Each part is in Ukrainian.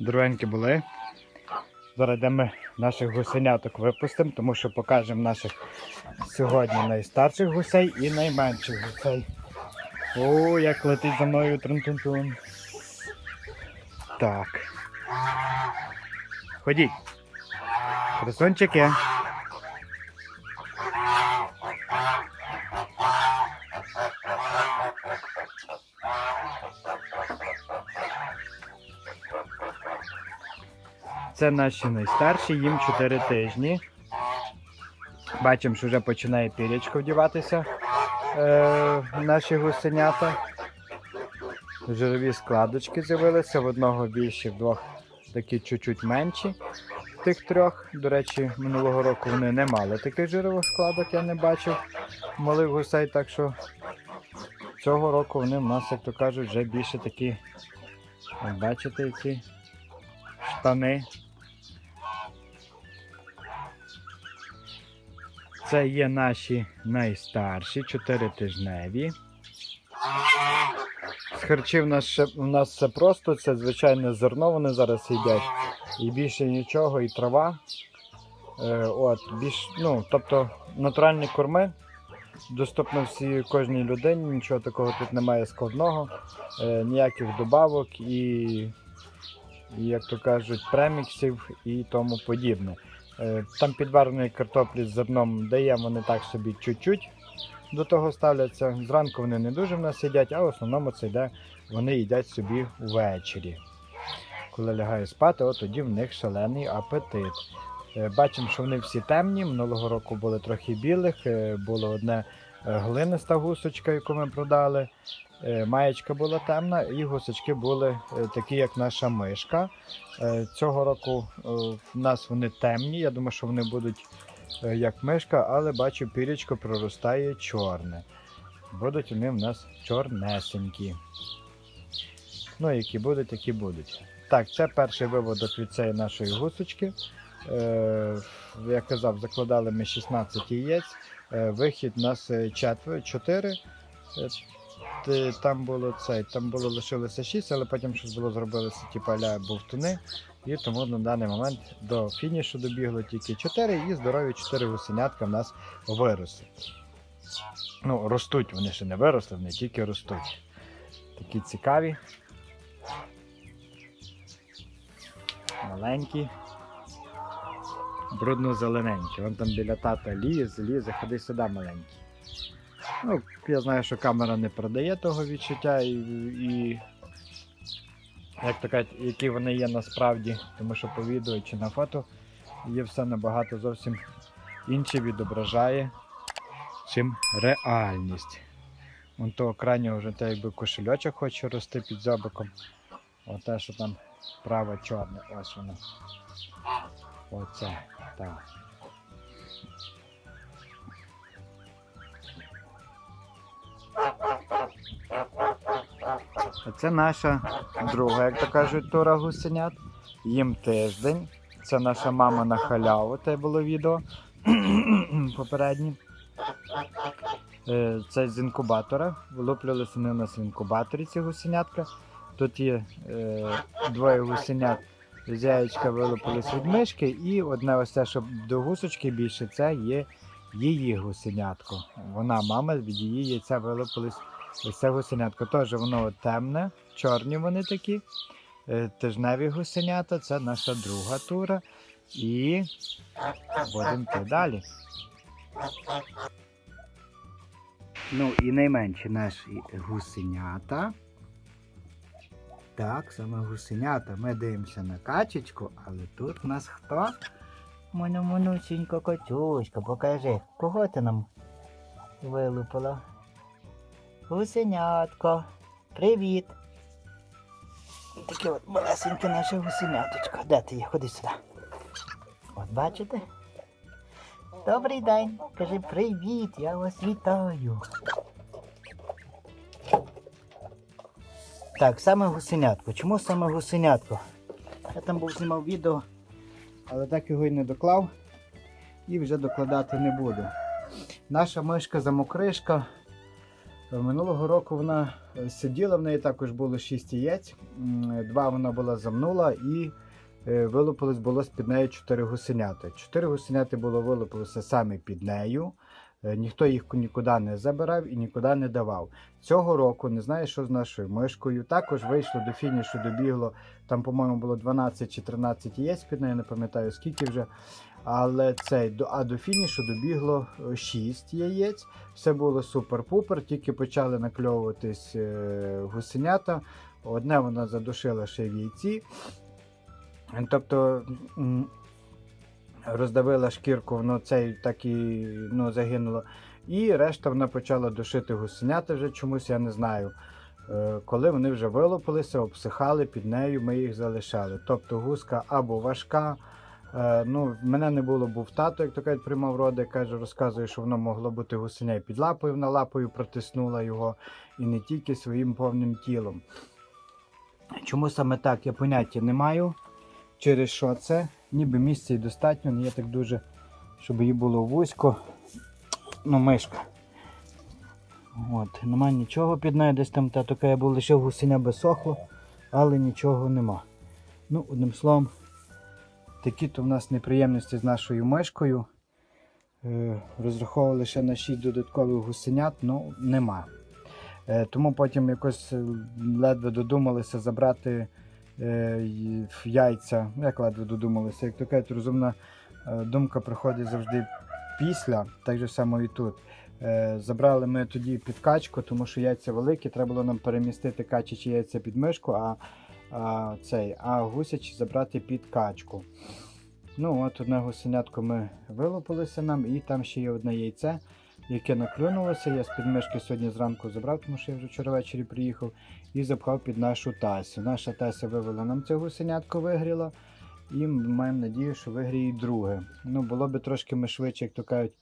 Дровенькі були. Зараз йдемо ми наших гусеняток випустимо, тому що покажемо наших сьогодні найстарших гусей і найменших гусей. О, як летить за мною трун-тун-тун. Так. Ходіть. Красунчики. Це наші найстарші, їм 4 тижні. Бачимо, що вже починає пірячко вдіватися е, наші гусенята. Жирові складочки з'явилися, в одного більші, в двох такі чуть-чуть менші. Тих трьох. До речі, минулого року вони не мали таких жирових складок, я не бачив малих гусей, так що цього року вони в нас, як то кажуть, вже більше такі, бачите, які штани. Це є наші найстарші, чотиритижневі. З харчів нас, у нас все просто, це звичайне зерно, вони зараз їдять. І більше нічого, і трава. Е, от, більш, ну, тобто натуральні корми. Доступно всі кожній людині, нічого такого тут немає складного, е, ніяких добавок і, і, як то кажуть, преміксів і тому подібне. Е, Там підвареної картоплі з зерном даємо вони так собі чуть-чуть до того ставляться. Зранку вони не дуже в нас їдять, а в основному це йде, вони їдять собі ввечері. Коли лягає спати, от тоді в них шалений апетит. Е, Бачимо, що вони всі темні. Минулого року були трохи білих, е, було одне глиниста гусочка, яку ми продали. Е, Маєчка була темна, і гусочки були е, такі, як наша мишка. Е, Цього року в нас вони темні. Я думаю, що вони будуть як мишка, але бачу, пірічко проростає чорне. Будуть вони в нас чорнесенькі. Ну, які будуть, такі будуть. Так, це перший виводок від цієї нашої гусочки. Як казав, закладали ми 16 яєць. Вихід у нас 4. 4. Там було цей, там було лишилося 6, але потім щось було зробилося, типу аля бовтуни. І тому на даний момент до фінішу добігло тільки 4 і здорові 4 гусенятка в нас виросли. Ну, ростуть, вони ще не виросли, вони тільки ростуть. Такі цікаві. Маленькі. Брудно-зелененькі. Вон там біля тата ліз, лізе, ходи сюди маленький. Ну, я знаю, що камера не продає того відчуття і, і як то які вони є насправді, тому що по відео чи на фото є все набагато зовсім інше відображає, чим реальність. Вон того крайнього вже те, якби кошельочок хоче рости під зобиком. Оте, що там праве чорне, ось воно. Оце, так. Це наша друга, як то кажуть, тура гусенят. Їм тиждень. Це наша мама на халяву, те було відео попереднє. Е, Це з інкубатора. Вилуплювалися вони у нас в інкубаторі ці гусенятка. Тут є е, двоє гусенят. З яєчка вилупились від мишки, і одне ось те, що до гусочки більше, це є її гусенятко. Вона мама від її яйця вилупились Ось це гусенятко теж воно темне, чорні вони такі. Е, Тижневі гусенята, це наша друга тура. І будемо йти далі. Ну і найменші наші гусенята. Так, саме гусенята. Ми дивимося на качечку, але тут в нас хто? Моя монусінька котюська, покажи, кого ти нам вилупила? Гусенятко, привіт. Таке от малесеньке наше гусеняточко. Де ти є? Ходи сюди. От бачите? Добрий день. Кажи привіт, я вас вітаю. Так, саме гусенятко. Чому саме гусенятко? Я там був знімав відео, але так його й не доклав і вже докладати не буду. Наша мишка замокришка Минулого року вона сиділа, в неї також було 6 яєць. Два вона була замнула і е, вилупилось було з-під нею 4 гусеняти. 4 гусеняти було вилупилося саме під нею. Е, Ніхто їх нікуди не забирав і нікуди не давав. Цього року не знаю, що з нашою мишкою. Також вийшло до фінішу, добігло. Там, по-моєму, було 12 чи 13 яєць нею, не пам'ятаю скільки вже. Але цей, до- а до фінішу добігло 6 яєць. Все було супер-пупер, тільки почали накльовуватись е, гусенята. Одне вона задушила ще в яйці. Тобто роздавила шкірку, воно цей так і ну, загинуло. І решта вона почала душити гусенята вже чомусь, я не знаю. Е, Коли вони вже вилупилися, обсихали під нею, ми їх залишали. Тобто гуска або важка. е, Ну, мене не було, був тато, як то кажуть, приймав роди, каже, розказує, що воно могло бути гусеня і під лапою, вона лапою протиснула його і не тільки своїм повним тілом. Чому саме так, я поняття не маю. Через що це? Ніби місця і достатньо, не є так дуже, щоб їй було вузько. Ну, мишка. От, нема нічого під нею, десь там тато каже, був лише гусеня би сохло, але нічого нема. Ну, одним словом, такі то в нас неприємності з нашою мишкою. Е, розраховували ще на 6 додаткових гусенят, ну нема. Е, тому потім якось е, ледве додумалися забрати яйця. Ну, Як ледве додумалися, як кажуть, розумна е, думка приходить завжди після, так же само і тут. Е, Забрали ми тоді підкачку, тому що яйця великі, треба було нам перемістити качачі яйця під мишку, а, а, цей, а гусячі забрати під качку. Ну, от одне гусенятко ми вилупилися нам, і там ще є одне яйце, яке наклюнулося. Я з-під мишки сьогодні зранку забрав, тому що я вже вчора ввечері приїхав, і запхав під нашу тасю. Наша тася вивела нам це гусенятко, вигріла. І маємо надію, що вигріє і друге. Ну, було би трошки ми швидше, як то кажуть,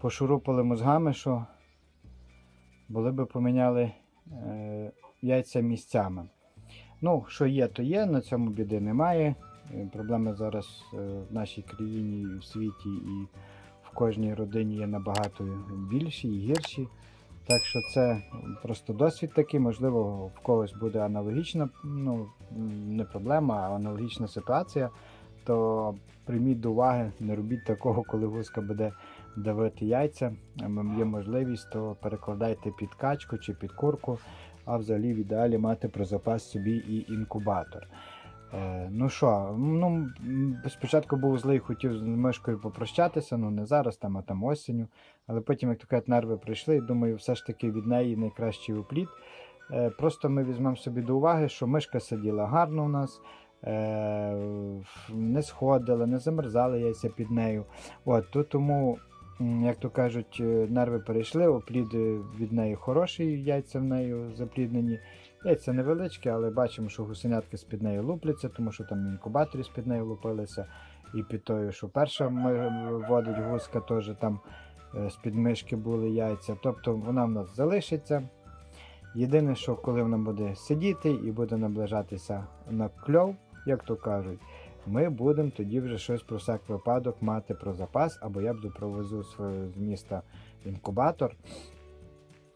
пошурупали мозгами, що були би поміняли е, яйця місцями. Ну, що є, то є, на цьому біди немає. Е, Проблеми зараз е, в нашій країні, і в світі, кожній родині є набагато більші і гірші. Так що це просто досвід такий, можливо, в когось буде аналогічна, ну, не проблема, а аналогічна ситуація. То прийміть до уваги, не робіть такого, коли гуска буде давити яйця. Ем, Є можливість, то перекладайте під качку чи під курку, а взагалі в ідеалі мати про запас собі і інкубатор. Е, ну що, ну, спочатку був злий, хотів з мишкою попрощатися, ну не зараз, там, а там осінню. Але потім, як то нерви прийшли, і думаю, все ж таки від неї найкращий упліт. Е, просто ми візьмемо собі до уваги, що мишка сиділа гарно у нас, е, не сходила, не замерзали яйця під нею. От, то тому, як то кажуть, е, нерви перейшли, оплід від неї хороший, яйця в неї запліднені. Яйця невеличкі, але бачимо, що гусенятки з-під неї лупляться, тому що там інкубаторі з-під неї лупилися. І під тою, що перша водить гуска, теж там е, з-під мишки були яйця. Тобто вона в нас залишиться. Єдине, що коли вона буде сидіти і буде наближатися на кльов, як то кажуть, ми будемо тоді вже щось про всяк випадок мати про запас, або я буду провезу з міста інкубатор,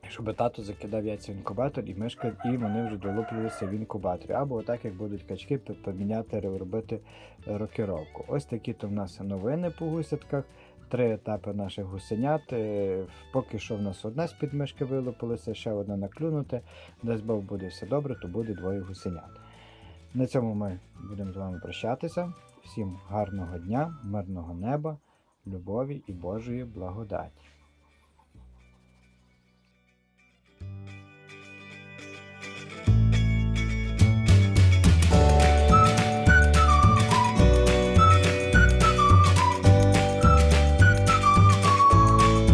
щоб тато закидав яйця в інкубатор і мишка, і вони вже долуплюються в інкубаторі. Або отак, як будуть качки, поміняти, робити рокіровку. Ось такі то в нас новини по гусятках. Три етапи наших гусенят. Е, Поки що в нас одне з-під мишки вилупилося, ще одне наклюнуте. Десь Бог буде все добре, то буде двоє гусенят. На цьому ми будемо з вами прощатися. Всім гарного дня, мирного неба, любові і Божої благодаті.